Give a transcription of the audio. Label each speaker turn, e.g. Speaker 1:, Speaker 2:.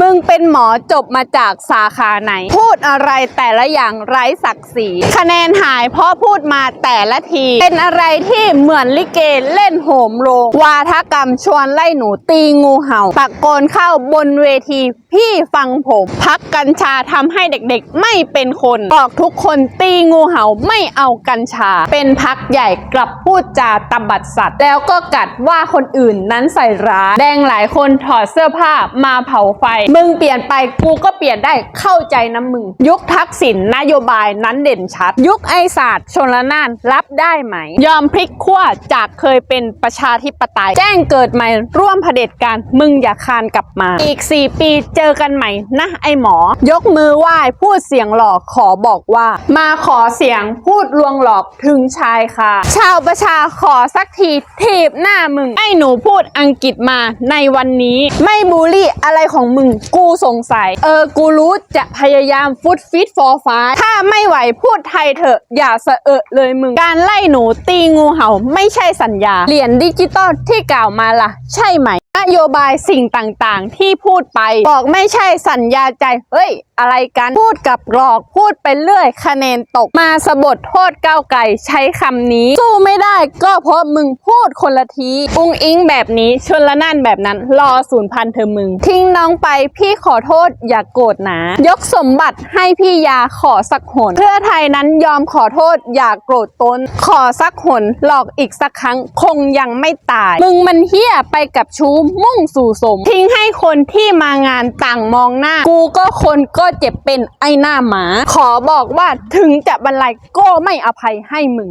Speaker 1: มึงเป็นหมอจบมาจากสาขาไหน พูดอะไรแต่ละอย่างไร้ศักดิ์ศรีคะแนนหายเพราะพูดมาแต่ละที เป็นอะไรที่เหมือนลิเกเล่นโหมโรงวาทกรรมชวนไล่หนูตีงูเห่าตะโกนเข้าบนเวที พี่ฟังผม พักกัญชาทำให้เด็กๆ ไม่เป็นคนบอกทุกคนตีงูเห่าไม่เอากัญชา เป็นพักใหญ่กลับพูดจาตบัดสัตว์ แล้วก็กัดว่าคนอื่นนั้นใส่ร้ายแดงหลายคนถอดเสื้อผ้ามาเผาไฟมึงเปลี่ยนไปกูก็เปลี่ยนได้เข้าใจนะมึง ยุคทักษิณนโยบายนั้นเด่นชัด ยุคไอศาสตร์ชนละนานรับได้ไหม ยอมพลิกขั้วจากเคยเป็นประชาธิปไตย แจ้งเกิดใหม่ร่วมเผด็จการมึงอย่าคานกลับมา อีก 4 ปีเจอกันใหม่นะไอหมอ ยกมือไหว้พูดเสียงหลอกขอบอกว่า มาขอเสียงพูดลวงหลอกถึงชายค่ะ ชาวประชาขอสักทีทีบหน้ามึงไอหนูพูดอังกฤษมาในวันนี้ ไม่บูลลี่อะไรของมึงกูสงสัย เออ กูรู้จะพยายามฟุตฟิตฟอร์ฟ้า ถ้าไม่ไหวพูดไทยเถอะ อย่าเสอะเอะเลยมึง การไล่หนูตีงูเห่าไม่ใช่สัญญา เหรียญดิจิตอลที่กล่าวมาล่ะ ใช่ไหม โยบายสิ่งต่างๆ ที่พูดไป บอกไม่ใช่สัญญาใจ เฮ้ย อะไรกัน พูดกับหลอกพูดไปเรื่อย คะแนนตกมาสะบดโทษก้าวไกลใช้คำนี้ สู้ไม่ได้ก็เพราะมึงพูดคนละทีอุงอิงแบบนี้ชนละนั่นแบบนั้น รอศูนย์พันเธอมึง ทิ้งน้องไปพี่ขอโทษอย่ากโกรธนะ ยกสมบัติให้พี่ยาขอสักหนเพื่อไทยนั้นยอมขอโทษอย่ากโกรธตน ขอสักหนหลอกอีกสักครั้งคงยังไม่ตาย มึงมันเฮี้ยไปกับชู้มุ่งสู่สม ทิ้งให้คนที่มางานต่างมองหน้า กูก็คนก็เจ็บเป็นไอ้หน้าหมา ขอบอกว่าถึงจะบรรลัยก็ไม่อภัยให้มึง